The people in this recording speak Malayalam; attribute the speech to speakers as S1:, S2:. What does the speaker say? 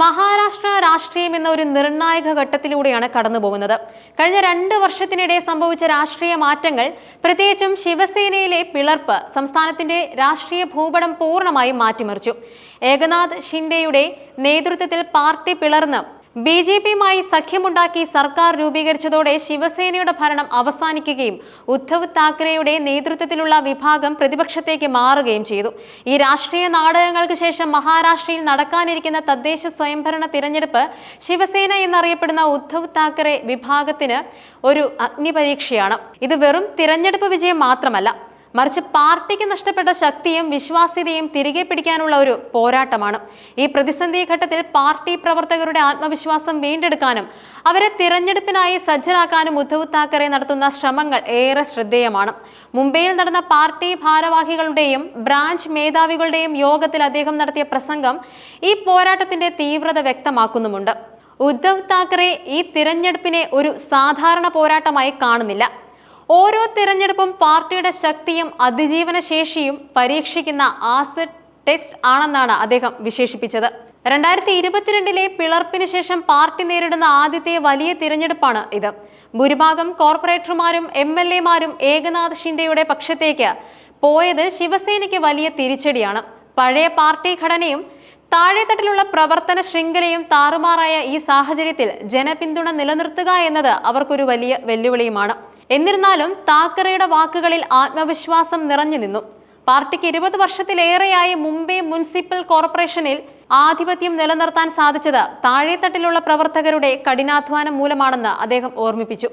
S1: മഹാരാഷ്ട്ര രാഷ്ട്രീയം എന്ന ഒരു നിർണായക ഘട്ടത്തിലൂടെയാണ് കടന്നു പോകുന്നത് കഴിഞ്ഞ രണ്ട് വർഷത്തിനിടെ സംഭവിച്ച രാഷ്ട്രീയ മാറ്റങ്ങൾ പ്രത്യേകിച്ചും ശിവസേനയിലെ പിളർപ്പ് സംസ്ഥാനത്തിന്റെ രാഷ്ട്രീയ ഭൂപടം പൂർണമായും മാറ്റിമറിച്ചു. ഏകനാഥ് ഷിൻഡെയുടെ നേതൃത്വത്തിൽ പാർട്ടി പിളർന്ന് ബി ജെ പിയുമായി സഖ്യമുണ്ടാക്കി സർക്കാർ രൂപീകരിച്ചതോടെ ശിവസേനയുടെ ഭരണം അവസാനിക്കുകയും ഉദ്ധവ് താക്കറെയുടെ നേതൃത്വത്തിലുള്ള വിഭാഗം പ്രതിപക്ഷത്തേക്ക് മാറുകയും ചെയ്തു. ഈ രാഷ്ട്രീയ നാടകങ്ങൾക്ക് ശേഷം മഹാരാഷ്ട്രയിൽ നടക്കാനിരിക്കുന്ന തദ്ദേശ സ്വയംഭരണ തിരഞ്ഞെടുപ്പ് ശിവസേന എന്നറിയപ്പെടുന്ന ഉദ്ധവ് താക്കറെ വിഭാഗത്തിന് ഒരു അഗ്നിപരീക്ഷയാണ്. ഇത് വെറും തിരഞ്ഞെടുപ്പ് വിജയം മാത്രമല്ല മറിച്ച് പാർട്ടിക്ക് നഷ്ടപ്പെട്ട ശക്തിയും വിശ്വാസ്യതയും തിരികെ പിടിക്കാനുള്ള ഒരു പോരാട്ടമാണ്. ഈ പ്രതിസന്ധി ഘട്ടത്തിൽ പാർട്ടി പ്രവർത്തകരുടെ ആത്മവിശ്വാസം വീണ്ടെടുക്കാനും അവരെ തിരഞ്ഞെടുപ്പിനായി സജ്ജരാക്കാനും ഉദ്ധവ് താക്കറെ നടത്തുന്ന ശ്രമങ്ങൾ ഏറെ ശ്രദ്ധേയമാണ്. മുംബൈയിൽ നടന്ന പാർട്ടി ഭാരവാഹികളുടെയും ബ്രാഞ്ച് മേധാവികളുടെയും യോഗത്തിൽ അദ്ദേഹം നടത്തിയ പ്രസംഗം ഈ പോരാട്ടത്തിന്റെ തീവ്രത വ്യക്തമാക്കുന്നുമുണ്ട്. ഉദ്ധവ് താക്കറെ ഈ തിരഞ്ഞെടുപ്പിനെ ഒരു സാധാരണ പോരാട്ടമായി കാണുന്നില്ല. ഓരോ തിരഞ്ഞെടുപ്പും പാർട്ടിയുടെ ശക്തിയും അതിജീവന ശേഷിയും പരീക്ഷിക്കുന്ന ആസിഡ് ടെസ്റ്റ് ആണെന്നാണ് അദ്ദേഹം വിശേഷിപ്പിച്ചത്. രണ്ടായിരത്തി ഇരുപത്തിരണ്ടിലെ പിളർപ്പിന് ശേഷം പാർട്ടി നേരിടുന്ന ആദ്യത്തെ വലിയ തിരഞ്ഞെടുപ്പാണ് ഇത്. ഭൂരിഭാഗം കോർപ്പറേറ്റർമാരും എം എൽ എമാരും ഏകനാഥ് ഷിൻഡെയുടെ പക്ഷത്തേക്ക് പോയത് ശിവസേനയ്ക്ക് വലിയ തിരിച്ചടിയാണ്. പഴയ പാർട്ടി ഘടനയും താഴെത്തട്ടിലുള്ള പ്രവർത്തന ശൃംഖലയും താറുമാറായ ഈ സാഹചര്യത്തിൽ ജനപിന്തുണ നിലനിർത്തുക എന്നത് അവർക്കൊരു വലിയ വെല്ലുവിളിയുമാണ്. എന്നിരുന്നാലും താക്കറയുടെ വാക്കുകളിൽ ആത്മവിശ്വാസം നിറഞ്ഞു നിന്നു. പാർട്ടിക്ക് ഇരുപത് വർഷത്തിലേറെയായി മുംബൈ മുനിസിപ്പൽ കോർപ്പറേഷനിൽ ആധിപത്യം നിലനിർത്താൻ സാധിച്ചത് താഴെത്തട്ടിലുള്ള പ്രവർത്തകരുടെ കഠിനാധ്വാനം മൂലമാണെന്ന് അദ്ദേഹം ഓർമ്മിപ്പിച്ചു.